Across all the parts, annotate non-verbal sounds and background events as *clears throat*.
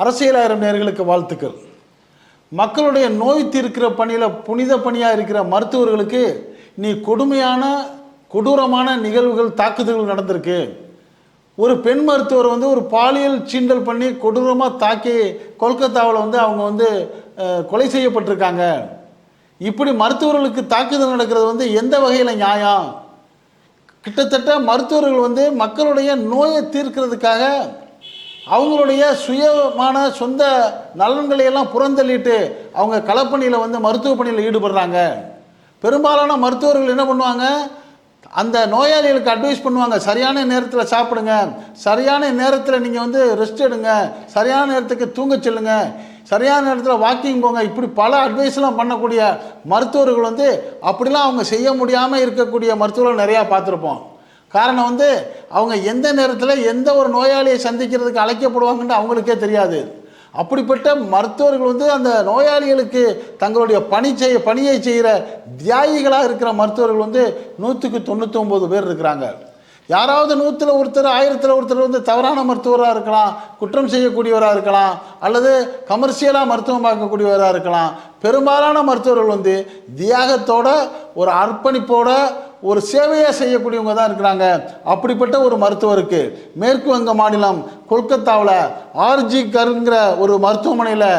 அரசியலாயிரம் நேர்களுக்கு வாழ்த்துக்கள். மக்களுடைய நோய் தீர்க்கிற பணியில் புனித பணியாக இருக்கிற மருத்துவர்களுக்கு நீ கொடுமையான கொடூரமான நிகழ்வுகள் தாக்குதல்கள் நடந்திருக்கு. ஒரு பெண் மருத்துவர் வந்து ஒரு பாலியல் சீண்டல் பண்ணி கொடூரமாக தாக்கி கொல்கத்தாவில் வந்து அவங்க வந்து கொலை செய்யப்பட்டிருக்காங்க. இப்படி மருத்துவர்களுக்கு தாக்குதல் நடக்கிறது வந்து எந்த வகையில் நியாயம்? கிட்டத்தட்ட மருத்துவர்கள் வந்து மக்களுடைய நோயை தீர்க்கிறதுக்காக அவங்களுடைய சுயமான சொந்த நலன்களை எல்லாம் புறந்தள்ளிட்டு அவங்க களப்பணியில் வந்து மருத்துவ பணியில் ஈடுபடுறாங்க. பெரும்பாலான மருத்துவர்கள் என்ன பண்ணுவாங்க? அந்த நோயாளிகளுக்கு அட்வைஸ் பண்ணுவாங்க. சரியான நேரத்தில் சாப்பிடுங்க. சரியான நேரத்தில் நீங்கள் வந்து ரெஸ்ட் எடுங்க. சரியான நேரத்துக்கு தூங்க செல்லுங்க. சரியான நேரத்தில் வாக்கிங் போங்க. இப்படி பல அட்வைஸ்லாம் பண்ணக்கூடிய மருத்துவர்கள் வந்து அப்படிலாம் அவங்க செய்ய முடியாமல் இருக்கக்கூடிய மருத்துவர்கள் நிறையா பார்த்துருப்போம். காரணம் வந்து அவங்க எந்த நேரத்தில் எந்த ஒரு நோயாளியை சந்திக்கிறதுக்கு அழைக்கப்படுவாங்கன்னு அவங்களுக்கே தெரியாது. அப்படிப்பட்ட மருத்துவர்கள் வந்து அந்த நோயாளிகளுக்கு தங்களுடைய பணி செய்ய பணியை செய்கிற தியாகிகளாக இருக்கிற மருத்துவர்கள் வந்து நூற்றுக்கு தொண்ணூற்றி பேர் இருக்கிறாங்க. யாராவது நூற்றில் ஒருத்தர் ஆயிரத்தில் ஒருத்தர் வந்து தவறான மருத்துவராக இருக்கலாம் குற்றம் செய்யக்கூடியவராக இருக்கலாம் அல்லது கமர்ஷியலாக மருத்துவம் பார்க்கக்கூடியவராக இருக்கலாம் பெரும்பாலான மருத்துவர்கள் வந்து தியாகத்தோட ஒரு அர்ப்பணிப்போட ஒரு சேவையாக செய்யக்கூடியவங்க தான் இருக்கிறாங்க. அப்படிப்பட்ட ஒரு மருத்துவருக்கு மேற்கு வங்க மாநிலம் கொல்கத்தாவில் ஆர்ஜி கருங்கிற ஒரு மருத்துவமனையில்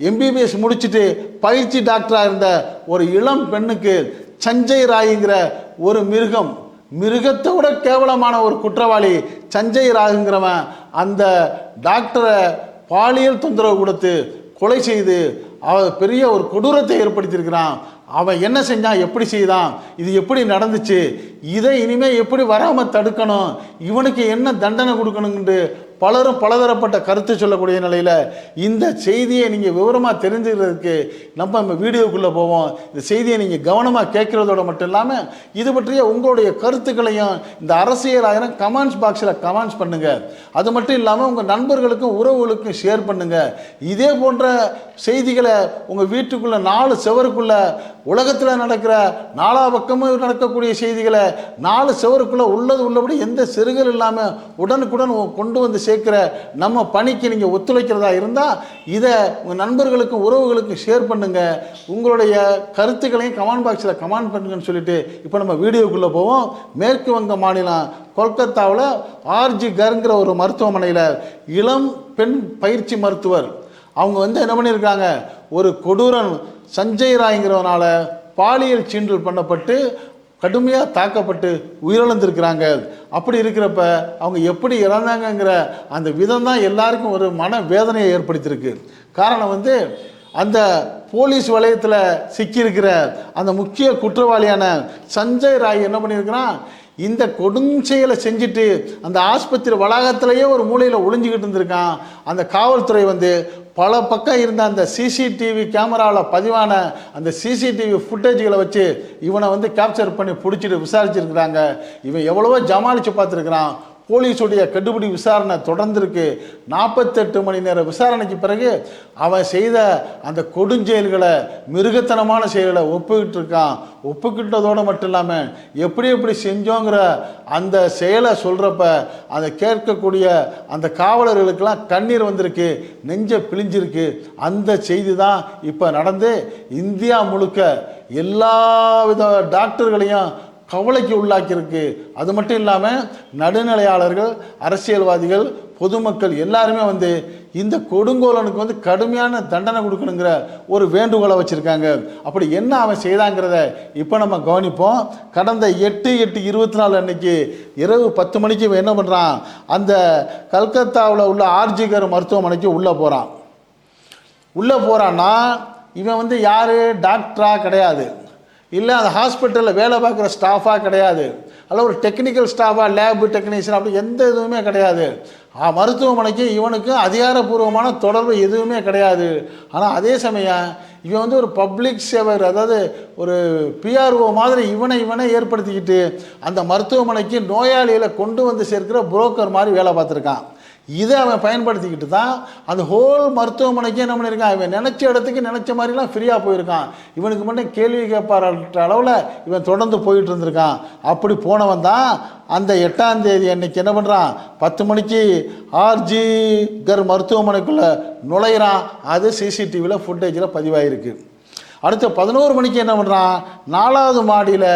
எம்பிபிஎஸ் முடிச்சுட்டு பயிற்சி டாக்டராக இருந்த ஒரு இளம் பெண்ணுக்கு சஞ்சய் ராய்ங்கிற ஒரு மிருகம் மிருகத்தை விட கேவலமான ஒரு குற்றவாளி சஞ்சய் ராகுங்கிறவன் அந்த டாக்டரை பாலியல் தொந்தரவு கொடுத்து கொலை செய்து அவன் பெரிய ஒரு கொடூரத்தை ஏற்படுத்தியிருக்கிறான். அவன் என்ன செஞ்சான்? எப்படி செய்தான்? இது எப்படி நடந்துச்சு? இதை இனிமேல் எப்படி வராமல் தடுக்கணும்? இவனுக்கு என்ன தண்டனை கொடுக்கணுங்கிட்டு பலரும் பலதரப்பட்ட கருத்து சொல்லக்கூடிய நிலையில் இந்த செய்தியை நீங்கள் விவரமாக தெரிஞ்சுக்கிறதுக்கு நம்ம நம்ம வீடியோக்குள்ளே போவோம். இந்த செய்தியை நீங்கள் கவனமாக கேட்குறதோட மட்டும் இல்லாமல் இது பற்றிய உங்களுடைய கருத்துக்களையும் இந்த அரசியல் ஆயிரம் கமெண்ட்ஸ் பாக்ஸில் கமெண்ட்ஸ் பண்ணுங்கள் அது மட்டும் இல்லாமல் உங்கள் நண்பர்களுக்கும் உறவுகளுக்கும் ஷேர் பண்ணுங்கள் இதே போன்ற செய்திகளை உங்கள் வீட்டுக்குள்ளே நாலு செவருக்குள்ளே உலகத்தில் நடக்கிற நாலா பக்கமும் நடக்கக்கூடிய செய்திகளை நாலு செவருக்குள்ளே உள்ளது உள்ளபடி எந்த செருகல் இல்லாமல் உடனுக்குடன் கொண்டு வந்து சேர்க்குற நம்ம பணிக்கு நீங்கள் ஒத்துழைக்கிறதா இருந்தால் இதை உங்கள் நண்பர்களுக்கும் உறவுகளுக்கும் ஷேர் பண்ணுங்கள் உங்களுடைய கருத்துக்களையும் கமெண்ட் பாக்ஸில் கமெண்ட் பண்ணுங்கன்னு சொல்லிட்டு இப்போ நம்ம வீடியோக்குள்ளே போவோம். மேற்கு வங்க மாநிலம் கொல்கத்தாவில் ஆர்ஜி கருங்கிற ஒரு மருத்துவமனையில் இளம் பெண் பயிற்சி மருத்துவர். அவங்க வந்து என்ன பண்ணியிருக்காங்க? ஒரு கொடூரன் சஞ்சய் ராய்ங்கிறவனால பாலியல் சீண்டல் பண்ணப்பட்டு கடுமையாக தாக்கப்பட்டு உயிரிழந்திருக்கிறாங்க. அப்படி இருக்கிறப்ப அவங்க எப்படி இறந்தாங்கங்கிற அந்த விதம் தான் எல்லாருக்கும் ஒரு மன வேதனையை ஏற்படுத்தியிருக்கு. காரணம் வந்து அந்த போலீஸ் வளையத்தில் சிக்கியிருக்கிற அந்த முக்கிய குற்றவாளியான சஞ்சய் ராய் என்ன பண்ணியிருக்கிறான்? இந்த கொடுஞ்செயலை செஞ்சுட்டு அந்த ஆஸ்பத்திரி வளாகத்திலேயே ஒரு மூலையில் ஒளிஞ்சிக்கிட்டு இருந்திருக்கான். அந்த காவல்துறை வந்து பல பக்கம் இருந்த அந்த சிசிடிவி கேமராவில் பதிவான அந்த சிசிடிவி ஃபுட்டேஜ்களை வச்சு இவனை வந்து கேப்சர் பண்ணி பிடிச்சிட்டு விசாரிச்சிருக்கிறாங்க. இவன் எவ்வளவோ ஜமாளித்து பார்த்துருக்குறான். போலீஸுடைய கண்டுபிடி விசாரணை தொடர்ந்துருக்கு. நாற்பத்தெட்டு மணி நேர விசாரணைக்கு பிறகு அவன் செய்த அந்த கொடுஞ்செயல்களை மிருகத்தனமான செயல்களை ஒப்புக்கிட்டு இருக்கான் ஒப்புக்கிட்டதோடு மட்டும் இல்லாமல் எப்படி எப்படி செஞ்சோங்கிற அந்த செயலை சொல்கிறப்ப அதை கேட்கக்கூடிய அந்த காவலர்களுக்கெல்லாம் கண்ணீர் வந்திருக்கு நெஞ்ச பிழிஞ்சிருக்கு. அந்த செய்தி தான் இப்போ நடந்து இந்தியா முழுக்க எல்லா வித டாக்டர்களையும் கவலைக்கு உள்ளாக்கியிருக்கு. அது மட்டும் இல்லாமல் நடுநிலையாளர்கள் அரசியல்வாதிகள் பொதுமக்கள் எல்லாருமே வந்து இந்த கொடுங்கோலனுக்கு வந்து கடுமையான தண்டனை கொடுக்கணுங்கிற ஒரு வேண்டுகோளை வச்சுருக்காங்க. அப்படி என்ன அவன் செய்தாங்கிறத இப்போ நம்ம கவனிப்போம். கடந்த எட்டு எட்டு இருபத்தி நாலு அன்னைக்கு இரவு பத்து மணிக்கு இவன் என்ன பண்ணுறான் அந்த கல்கத்தாவில் உள்ள ஆர்ஜிகர் மருத்துவமனைக்கு உள்ளே போகிறான் உள்ளே போகிறான்னா இவன் வந்து யார்? டாக்டரா கிடையாது. இல்லை அந்த ஹாஸ்பிட்டலில் வேலை பார்க்குற ஸ்டாஃபாக கிடையாது. அல்ல ஒரு டெக்னிக்கல் ஸ்டாஃபாக லேபு டெக்னீஷியன் அப்படி எந்த இதுவுமே கிடையாது. மருத்துவமனைக்கும் இவனுக்கும் அதிகாரப்பூர்வமான தொடர்பு எதுவுமே கிடையாது. ஆனால் அதே சமயம் இவன் வந்து ஒரு பப்ளிக் சேவர் அதாவது ஒரு பிஆர்ஓ மாதிரி இவனை இவனை ஏற்படுத்திக்கிட்டு அந்த மருத்துவமனைக்கு நோயாளிகளை கொண்டு வந்து சேர்க்கிற புரோக்கர் மாதிரி வேலை பார்த்துருக்கான். இதை அவன் பயன்படுத்திக்கிட்டு தான் அந்த ஹோல் மருத்துவமனைக்கு என்ன பண்ணியிருக்கான்? இவன் நினச்ச இடத்துக்கு நினச்ச மாதிரிலாம் ஃப்ரீயாக போயிருக்கான். இவனுக்கு மட்டும் கேள்வி கேட்பார்ன்ற அளவில் இவன் தொடர்ந்து போயிட்டு இருந்திருக்கான். அப்படி போனவன் தான் அந்த எட்டாம் தேதி அன்னைக்கு என்ன பண்ணுறான் பத்து மணிக்கு ஆர்ஜி கர் மருத்துவமனைக்குள்ளே நுழையிறான். அது சிசிடிவியில் ஃபுட்டேஜில் பதிவாயிருக்கு. அடுத்த பதினோரு மணிக்கு என்ன பண்ணுறான் நாலாவது மாடியில்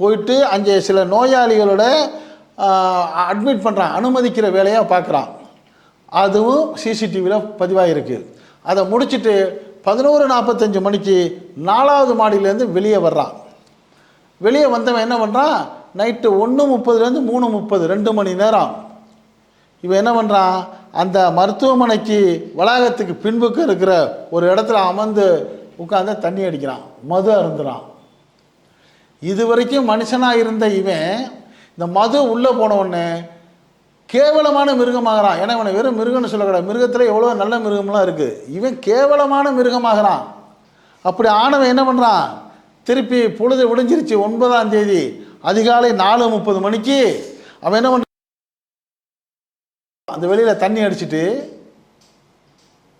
போயிட்டு அங்கே சில நோயாளிகளோட அட்மிட் பண்ணுறான் அனுமதிக்கிற வேலையாக பார்க்குறான். அதுவும் சிசிடிவியில் பதிவாகிருக்கு அதை முடிச்சுட்டு பதினோரு நாற்பத்தஞ்சு மணிக்கு நாலாவது மாடியிலேருந்து வெளியே வர்றான். வெளியே வந்தவன் என்ன பண்ணுறான் நைட்டு ஒன்று முப்பதுலேருந்து மூணு முப்பது ரெண்டு மணி நேரம். இவன் என்ன பண்ணுறான் அந்த மருத்துவமனைக்கு வளாகத்துக்கு பின்புக்கு இருக்கிற ஒரு இடத்துல அமர்ந்து உட்காந்து தண்ணி அடிக்கிறான். மது அருந்துறான். இது வரைக்கும் மனுஷனாக இருந்த இவன் இந்த மது உள்ளே போனவுடனே கேவலமான மிருகமாகறான் ஏன்னா இவனை வெறும் மிருகம்னு சொல்லக்கூடாது. மிருகத்தில் எவ்வளோ நல்ல மிருகம்லாம் இருக்குது இவன் கேவலமான மிருகமாகறான். அப்படி ஆனவன் என்ன பண்ணுறான் திருப்பி பொழுது விடிஞ்சிருச்சு ஒன்பதாம் தேதி. அதிகாலை நாலு முப்பது மணிக்கு அவன் என்ன பண்ணுறான் அந்த வெளியில் தண்ணி அடிச்சுட்டு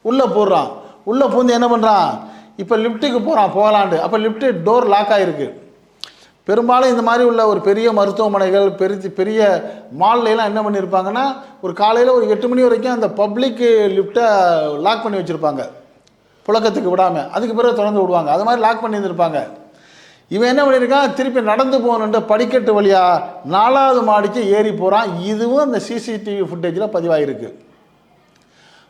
உள்ளே போடுறான். உள்ளே பூந்து என்ன பண்ணுறான் இப்போ லிஃப்ட்டுக்கு போகிறான் போகலான்ட்டு. அப்போ லிஃப்ட்டு டோர் லாக் ஆகிருக்கு பெரும்பாலும் இந்த மாதிரி உள்ள ஒரு பெரிய மருத்துவமனைகள் பெரிய பெரிய மால்ல என்ன பண்ணியிருப்பாங்கன்னா ஒரு காலையில் ஒரு எட்டு மணி வரைக்கும் அந்த பப்ளிக் லிஃப்ட்டை லாக் பண்ணி வச்சுருப்பாங்க. புழக்கத்துக்கு விடாமல் அதுக்கு பிறகு திறந்து விடுவாங்க. அது மாதிரி லாக் பண்ணியிருந்திருப்பாங்க. இவன் என்ன பண்ணியிருக்கான்? திருப்பி நடந்து போகணுன்ற படிக்கட்டு வழியாக நாலாவது மாடிக்கு ஏறி போகிறான் இதுவும் அந்த சிசிடிவி ஃபுட்டேஜில் பதிவாகிருக்கு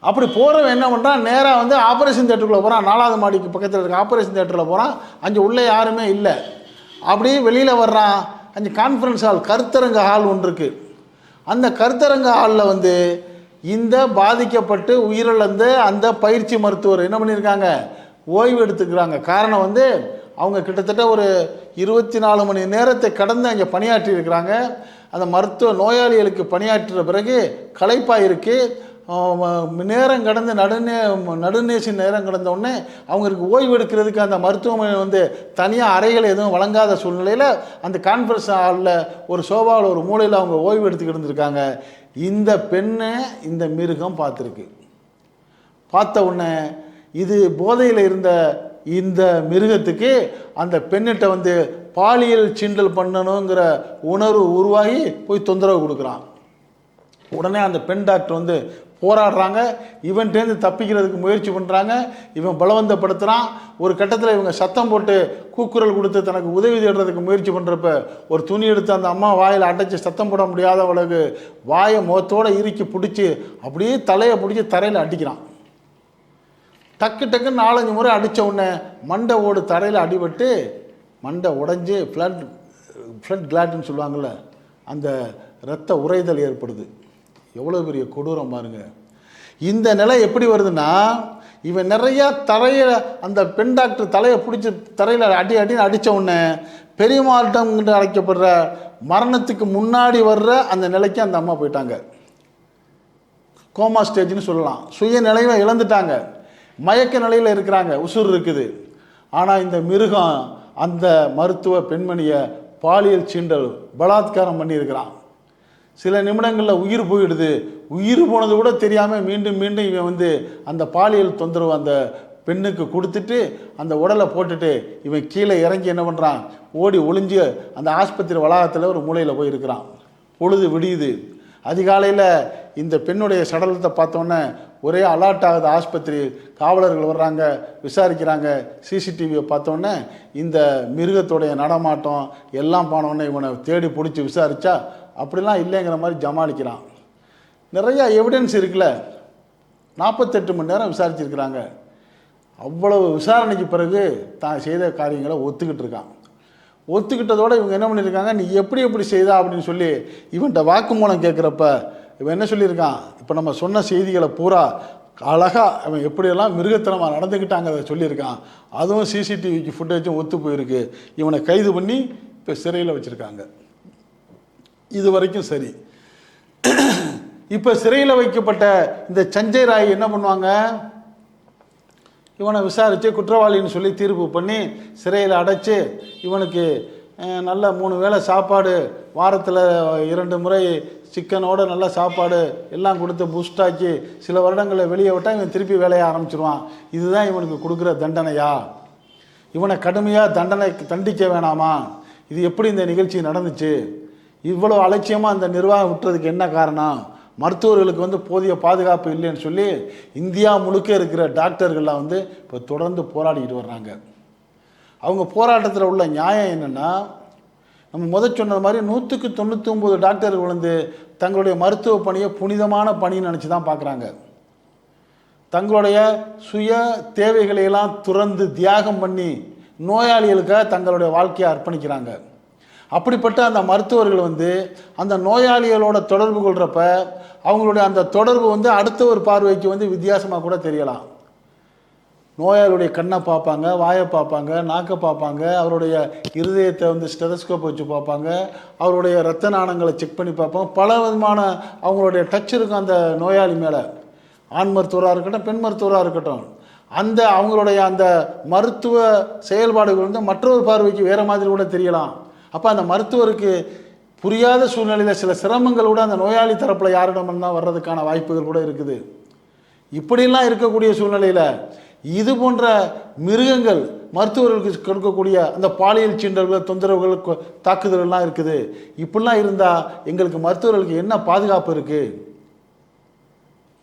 அப்படி போகிறவன் என்ன பண்ணுறான் நேராக வந்து ஆப்ரேஷன் தேட்டருக்குள்ளே போகிறான் நாலாவது மாடிக்கு பக்கத்தில் இருக்க ஆப்ரேஷன் தேட்டரில் போகிறான் அங்கே உள்ளே யாருமே இல்லை. அப்படியே வெளியில் வர்றான். அந்த கான்ஃபரன்ஸ் ஹால் கருத்தரங்க ஹால் ஒன்று இருக்குது அந்த கருத்தரங்க ஹாலில் வந்து இந்த பாதிக்கப்பட்டு உயிரிழந்த அந்த பயிற்சி மருத்துவர் என்ன பண்ணியிருக்காங்க? ஓய்வு எடுத்துக்கிறாங்க. காரணம் வந்து அவங்க கிட்டத்தட்ட ஒரு இருபத்தி நாலு மணி நேரத்தை கடந்து அங்கே பணியாற்றி இருக்கிறாங்க. அந்த மருத்துவ நோயாளிகளுக்கு பணியாற்றுற பிறகு களைப்பாக இருக்குது நேரம் கடந்து நடுநே நடுநேசி நேரம் கடந்த உடனே அவங்களுக்கு ஓய்வு எடுக்கிறதுக்கு அந்த மருத்துவமனை வந்து தனியாக அறைகள் எதுவும் வழங்காத சூழ்நிலையில் அந்த கான்ஃபரன்ஸ் ஹாலில் ஒரு சோபாவில் ஒரு மூலையில் அவங்க ஓய்வு எடுத்துக்கிட்டு இருந்திருக்காங்க. இந்த பெண்ணை இந்த மிருகம் பார்த்துருக்கு. பார்த்த உடனே இது போதையில் இருந்த இந்த மிருகத்துக்கு அந்த பெண்ணிட்ட வந்து பாலியல் சீண்டல் பண்ணணுங்கிற உணர்வு உருவாகி போய் தொந்தரவு கொடுக்குறான். உடனே அந்த பெண் டாக்டர் வந்து போராடுறாங்க. இவன்ட்டேருந்து தப்பிக்கிறதுக்கு முயற்சி பண்ணுறாங்க இவன் பலவந்தப்படுத்துகிறான் ஒரு கட்டத்தில் இவங்க சத்தம் போட்டு கூக்குரல் கொடுத்து தனக்கு உதவி தேடுறதுக்கு முயற்சி பண்ணுறப்ப ஒரு துணி எடுத்து அந்த அம்மா வாயில் அடைச்சி சத்தம் போட முடியாத அளவுக்கு வாயை முகத்தோடு இறுக்கி பிடிச்சி அப்படியே தலையை பிடிச்சி தரையில் அடிக்கிறான். டக்கு டக்குன்னு நாலஞ்சு முறை அடித்த உடனே மண்டை ஓடு தரையில் அடிபட்டு மண்டை உடஞ்சி ஃப்ளட் ஃப்ளட் கிளாட்னு சொல்லுவாங்கள்ல அந்த இரத்த உறைதல் ஏற்படுது. எவ்வளோ பெரிய கொடூரம் பாருங்க. இந்த நிலை எப்படி வருதுன்னா இவன் நிறையா தரையில் அந்த பெண் டாக்டர் தலையை பிடிச்சி தரையில் அடி அடின்னு அடித்த உடனே பெரியமாட்டம் அழைக்கப்படுற மரணத்துக்கு முன்னாடி வர்ற அந்த நிலைக்கு அந்த அம்மா போயிட்டாங்க. கோமா ஸ்டேஜ்னு சொல்லலாம். சுய நிலையை இழந்துட்டாங்க. மயக்க நிலையில் இருக்கிறாங்க. உசுர் இருக்குது. ஆனால் இந்த மிருகம் அந்த மருத்துவ பெண்மணியை பாலியல் சீண்டல் பலாத்காரம் பண்ணியிருக்கிறான். சில நிமிடங்களில் உயிர் போயிடுது. உயிர் போனது கூட தெரியாமல் மீண்டும் மீண்டும் இவன் வந்து அந்த பாலியல் தொந்தரவு அந்த பெண்ணுக்கு கொடுத்துட்டு அந்த உடலை போட்டுட்டு இவன் கீழே இறங்கி என்ன பண்ணுறான் ஓடி ஒளிஞ்சு அந்த ஆஸ்பத்திரி வளாகத்தில் ஒரு மூலையில் போய் இருக்கிறான் பொழுது விடியுது. அதிகாலையில் இந்த பெண்ணுடைய சடலத்தை பார்த்தோன்னே ஒரே அலர்ட் ஆகுது. ஆஸ்பத்திரி காவலர்கள் வர்றாங்க விசாரிக்கிறாங்க. சிசிடிவியை பார்த்தோன்னே இந்த மிருகத்துடைய நடமாட்டம் எல்லாம் போனோடனே இவனை தேடி பிடிச்சி விசாரித்தா அப்படிலாம் இல்லைங்கிற மாதிரி ஜமாளிக்கிறான் நிறையா எவிடன்ஸ் இருக்குல்ல. நாற்பத்தெட்டு மணி நேரம் விசாரிச்சிருக்கிறாங்க. அவ்வளவு விசாரணைக்கு பிறகு தான் செய்த காரியங்களை ஒத்துக்கிட்டு இருக்கான். ஒத்துக்கிட்டதோடு இவங்க என்ன பண்ணியிருக்காங்க நீ எப்படி எப்படி செய்தா? அப்படின்னு சொல்லி இவன்கிட்ட வாக்குமூலம் கேட்குறப்ப இவன் என்ன சொல்லியிருக்கான் இப்போ நம்ம சொன்ன செய்திகளை பூரா அழகாக அவன் எப்படியெல்லாம் மிருகத்தனமாக நடந்துக்கிட்டாங்க அதை சொல்லியிருக்கான். அதுவும் சிசிடிவிக்கு ஃபுட்டேஜும் ஒத்து போயிருக்கு. இவனை கைது பண்ணி இப்போ சிறையில் வச்சுருக்காங்க. இது வரைக்கும் சரி. இப்போ சிறையில் வைக்கப்பட்ட இந்த சஞ்சய் ராய் என்ன பண்ணுவாங்க? இவனை விசாரித்து குற்றவாளின்னு சொல்லி தீர்ப்பு பண்ணி சிறையில் அடைச்சு இவனுக்கு நல்ல மூணு வேளை சாப்பாடு வாரத்தில் இரண்டு முறை சிக்கனோட நல்ல சாப்பாடு எல்லாம் கொடுத்து பூஸ்டாக்கி சில வருடங்களில் வெளியே விட்டால் இவன் திருப்பி வேலையை ஆரம்பிச்சிருவான். இதுதான் இவனுக்கு கொடுக்குற தண்டனையா? இவனை கடுமையாக தண்டனை தண்டிக்க வேணாமா? இது எப்படி இந்த நிகழ்ச்சி நடந்துச்சு? இவ்வளோ அலட்சியமாக அந்த நிர்வாகம் விட்டுறதுக்கு என்ன காரணம்? மருத்துவர்களுக்கு வந்து போதிய பாதுகாப்பு இல்லைன்னு சொல்லி இந்தியா முழுக்க இருக்கிற டாக்டர்கள்லாம் வந்து இப்போ தொடர்ந்து போராடிக்கிட்டு வர்றாங்க. அவங்க போராட்டத்தில் உள்ள நியாயம் என்னென்னா நம்ம முதல் சொன்னது மாதிரி நூற்றுக்கு தொண்ணூற்றி ஒம்பது டாக்டர்கள் வந்து தங்களுடைய மருத்துவ பணியை புனிதமான பணின்னு நினச்சி தான் பார்க்குறாங்க தங்களுடைய சுய தேவைகளையெல்லாம் துறந்து தியாகம் பண்ணி நோயாளிகளுக்காக தங்களுடைய வாழ்க்கையை அர்ப்பணிக்கிறாங்க. அப்படிப்பட்ட அந்த மருத்துவர்கள் வந்து அந்த நோயாளிகளோட தொடர்பு கொள்கிறப்ப அவங்களுடைய அந்த தொடர்பு வந்து அடுத்த ஒரு பார்வைக்கு வந்து வித்தியாசமாக கூட தெரியலாம். நோயாளியுடைய கண்ணை பார்ப்பாங்க வாயை பார்ப்பாங்க நாக்கை பார்ப்பாங்க அவருடைய இருதயத்தை வந்து ஸ்டெதஸ்கோப் வச்சு பார்ப்பாங்க அவருடைய ரத்த நாணங்களை செக் பண்ணி பார்ப்பாங்க. பல விதமான அவங்களுடைய டச் இருக்கும் அந்த நோயாளி மேலே. ஆண் மருத்துவராக இருக்கட்டும் பெண் மருத்துவராக இருக்கட்டும். அந்த அவங்களுடைய அந்த மருத்துவ செயல்பாடுகள் வந்து மற்றொரு பார்வைக்கு வேறு மாதிரி கூட தெரியலாம். அப்போ அந்த மருத்துவருக்கு புரியாத சூழ்நிலையில் சில சிரமங்கள் கூட அந்த நோயாளி தரப்பில் யாரிடம் தான் வர்றதுக்கான வாய்ப்புகள் கூட இருக்குது. இப்படிலாம் இருக்கக்கூடிய சூழ்நிலையில் இது போன்ற மிருகங்கள் மருத்துவர்களுக்கு கொடுக்கக்கூடிய அந்த பாலியல் சீண்டல்கள் தொந்தரவுகள் கொ- தாக்குதல்கள்லாம் இருக்குது. இப்படிலாம் இருந்தால் எங்களுக்கு மருத்துவர்களுக்கு என்ன பாதுகாப்பு இருக்குது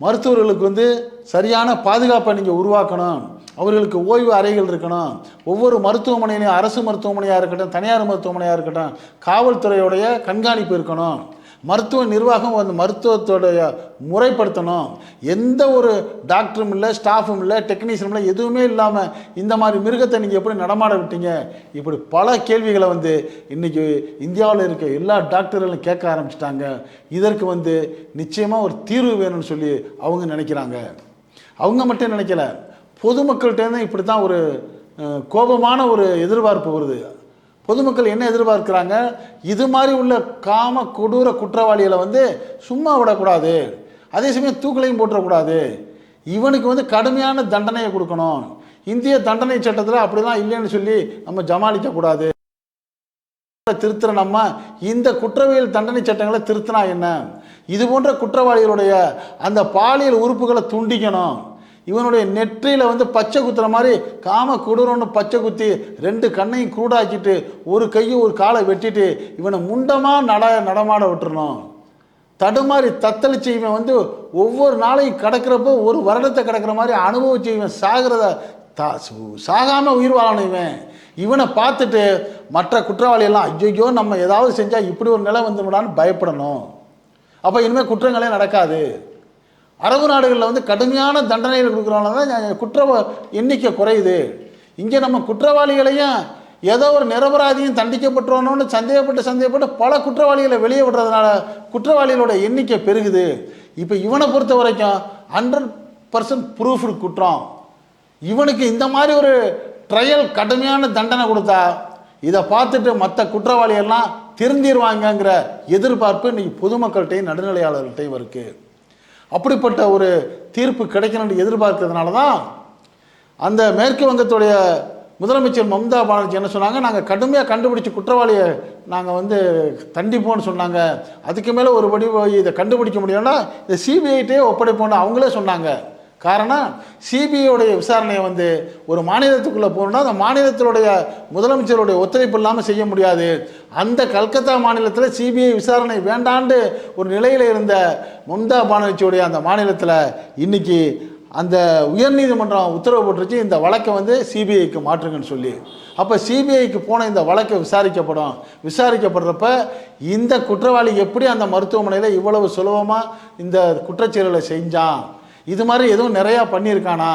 மருத்துவர்களுக்கு வந்து சரியான பாதுகாப்பை நீங்கள் உருவாக்கணும். அவர்களுக்கு ஓய்வு அறைகள் இருக்கணும். ஒவ்வொரு மருத்துவமனையிலையும் அரசு மருத்துவமனையாக இருக்கட்டும் தனியார் மருத்துவமனையாக இருக்கட்டும் காவல்துறையுடைய கண்காணிப்பு இருக்கணும். மருத்துவ நிர்வாகம் அந்த மருத்துவத்துடைய முறைப்படுத்தணும். எந்த ஒரு டாக்டரும் இல்லை ஸ்டாஃபும் இல்லை டெக்னீஷியனும் இல்லை எதுவுமே இல்லாமல் இந்த மாதிரி மிருகத்தை நீங்கள் எப்படி நடமாட விட்டீங்க? இப்படி பல கேள்விகளை வந்து இன்றைக்கி இந்தியாவில் இருக்க எல்லா டாக்டர்களும் கேட்க ஆரம்பிச்சிட்டாங்க. இதற்கு வந்து நிச்சயமாக ஒரு தீர்வு வேணும்னு சொல்லி அவங்க நினைக்கிறாங்க. அவங்க மட்டும் நினைக்கல. பொதுமக்கள்கிட்டேருந்து இப்படி தான் ஒரு கோபமான ஒரு எதிர்பார்ப்பு வருது. பொதுமக்கள் என்ன எதிர்பார்க்குறாங்க? இது மாதிரி உள்ள காம கொடூர குற்றவாளிகளை வந்து சும்மா விடக்கூடாது. அதே சமயம் தூக்கலையும் போட்டுறக்கூடாது. இவனுக்கு வந்து கடுமையான தண்டனையை கொடுக்கணும். இந்திய தண்டனை சட்டத்தில் அப்படிலாம் இல்லைன்னு சொல்லி நம்ம ஜமாளிக்கக்கூடாது திருத்துற நம்ம இந்த குற்றவியல் தண்டனை சட்டங்களை திருத்தினா என்ன? இது போன்ற குற்றவாளிகளுடைய அந்த பாலியல் உறுப்புகளை துண்டிக்கணும். இவனுடைய நெற்றியில் வந்து பச்சை குத்துற மாதிரி காம கொடூரம்னு பச்சை குத்தி ரெண்டு கண்ணையும் கூடாக்கிட்டு ஒரு கையும் ஒரு காலை வெட்டிட்டு இவனை முண்டமாக நட நடமாட விட்டுறணும். தடுமாறி தத்தளிச்சு இவன் வந்து ஒவ்வொரு நாளையும் கிடக்கிறப்போ ஒரு வருடத்தை கிடக்கிற மாதிரி அனுபவிச்சு இவன் சாகிறத தா சாகாமல் உயிர் வாழணும் இவன். இவனை பார்த்துட்டு மற்ற குற்றவாளியெல்லாம் ஐயோ நம்ம ஏதாவது செஞ்சால் இப்படி ஒரு நிலை வந்துவிடான்னு பயப்படணும். அப்போ இனிமேல் குற்றங்களே நடக்காது. அரபு நாடுகளில் வந்து கடுமையான தண்டனைகள் கொடுக்குறவங்கள தான் குற்ற எண்ணிக்கை குறையுது. இங்கே நம்ம குற்றவாளிகளையும் ஏதோ ஒரு நிரபராதியும் தண்டிக்கப்பட்டுறோன்னு சந்தேகப்பட்டு சந்தேகப்பட்டு பல குற்றவாளிகளை வெளியே விடுறதுனால குற்றவாளிகளோட எண்ணிக்கை பெருகுது. இப்போ இவனை பொறுத்த வரைக்கும் ஹண்ட்ரட் பர்சன்ட் ப்ரூஃப்டு குற்றம். இவனுக்கு இந்த மாதிரி ஒரு ட்ரையல் கடுமையான தண்டனை கொடுத்தா இதை பார்த்துட்டு மற்ற குற்றவாளியெல்லாம் திருந்திடுவாங்கங்கிற எதிர்பார்ப்பு இன்றைக்கி பொதுமக்கள்கிட்டையும் நடுநிலையாளர்கள்ட்டையும் இருக்குது அப்படிப்பட்ட ஒரு தீர்ப்பு கிடைக்கணும்னு எதிர்பார்க்கறதுனால தான் அந்த மேற்கு வங்கத்துடைய முதலமைச்சர் மம்தா பானர்ஜி என்ன சொன்னாங்க? நாங்கள் கடுமையாக கண்டுபிடிச்ச குற்றவாளியை நாங்கள் வந்து தண்டிப்போம்னு சொன்னாங்க. அதுக்கு மேலே ஒரு படி இதை கண்டுபிடிக்க முடியும்னா இதை சிபிஐட்டே ஒப்படைப்போம்னு அவங்களே சொன்னாங்க. காரணம் சிபிஐடைய விசாரணையை வந்து ஒரு மாநிலத்துக்குள்ளே போகணும்னா அந்த மாநிலத்தினுடைய முதலமைச்சருடைய ஒத்துழைப்பு இல்லாமல் செய்ய முடியாது. அந்த கல்கத்தா மாநிலத்தில் சிபிஐ விசாரணை வேண்டாண்டு ஒரு நிலையில் இருந்த மம்தா பானர்ஜியுடைய அந்த மாநிலத்தில் இன்னைக்கு அந்த உயர்நீதிமன்றம் உத்தரவு போட்டுருச்சு இந்த வழக்கை வந்து சிபிஐக்கு மாற்றுங்கன்னு சொல்லி. அப்போ சிபிஐக்கு போன இந்த வழக்கு விசாரிக்கப்படும். விசாரிக்கப்படுறப்ப இந்த குற்றவாளி எப்படி அந்த மருத்துவமனையில் இவ்வளவு சுலபமாக இந்த குற்றச்செயலை செஞ்சான்? இது மாதிரி எதுவும் நிறையா பண்ணியிருக்கானா?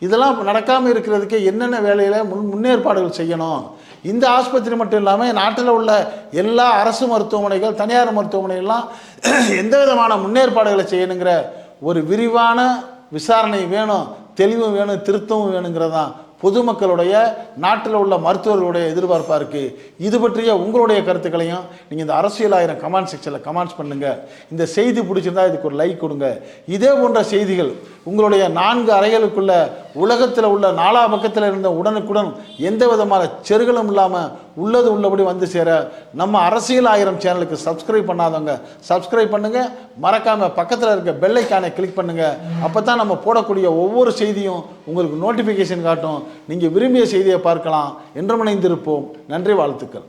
இதெல்லாம் நடக்காமல் இருக்கிறதுக்கு என்னென்ன வேலையில் முன் முன்னேற்பாடுகள் செய்யணும்? இந்த ஆஸ்பத்திரி மட்டும் இல்லாமல் நாட்டில் உள்ள எல்லா அரசு மருத்துவமனைகள் தனியார் மருத்துவமனைகள்லாம் *clears throat* எந்த விதமான முன்னேற்பாடுகளை செய்யணுங்கிற ஒரு விரிவான விசாரணை வேணும் தெளிவும் வேணும் திருத்தமும் வேணுங்கிறதான் பொதுமக்களுடைய நாட்டில் உள்ள மருத்துவர்களுடைய எதிர்பார்ப்பாக இருக்குது இது பற்றிய உங்களுடைய கருத்துக்களையும் நீங்கள் இந்த அரசியல் ஆயிரம் கமெண்ட் செக்ஷனில் கமெண்ட்ஸ் பண்ணுங்கள் இந்த செய்தி பிடிச்சிருந்தா இதுக்கு ஒரு லைக் கொடுங்க. இதே போன்ற செய்திகள் உங்களுடைய நான்கு அறைகளுக்குள்ள உலகத்தில் உள்ள நாலா பக்கத்தில் இருந்த உடனுக்குடன் எந்த விதமான செருகளும் இல்லாமல் உள்ளது உள்ளபடி வந்து சேர நம்ம அரசியல் ஆயிரம் சேனலுக்கு சப்ஸ்கிரைப் பண்ணாதவங்க சப்ஸ்கிரைப் பண்ணுங்கள் மறக்காமல் பக்கத்தில் இருக்க பெல்லைக்கானை கிளிக் பண்ணுங்கள் அப்போ தான் நம்ம போடக்கூடிய ஒவ்வொரு செய்தியும் உங்களுக்கு நோட்டிஃபிகேஷன் காட்டும். நீங்கள் விரும்பிய செய்தியை பார்க்கலாம். என்றும் இணைந்திருப்போம். நன்றி வாழ்த்துக்கள்.